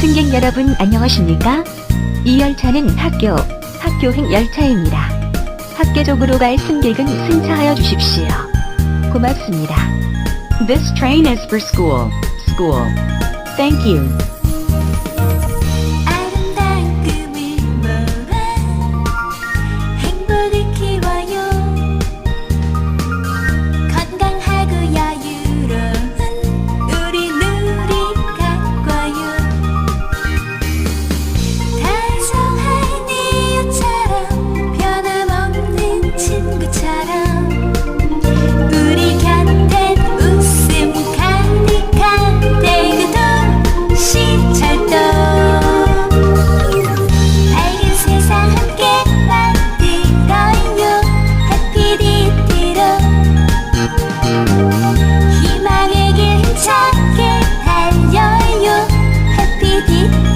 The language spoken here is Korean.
승객 여러분 안녕하십니까? 이 열차는 학교, 학교행 열차입니다. 학교적으로 갈 승객은 승차하여 주십시오. 고맙습니다. This train is for school, school. Thank you. You.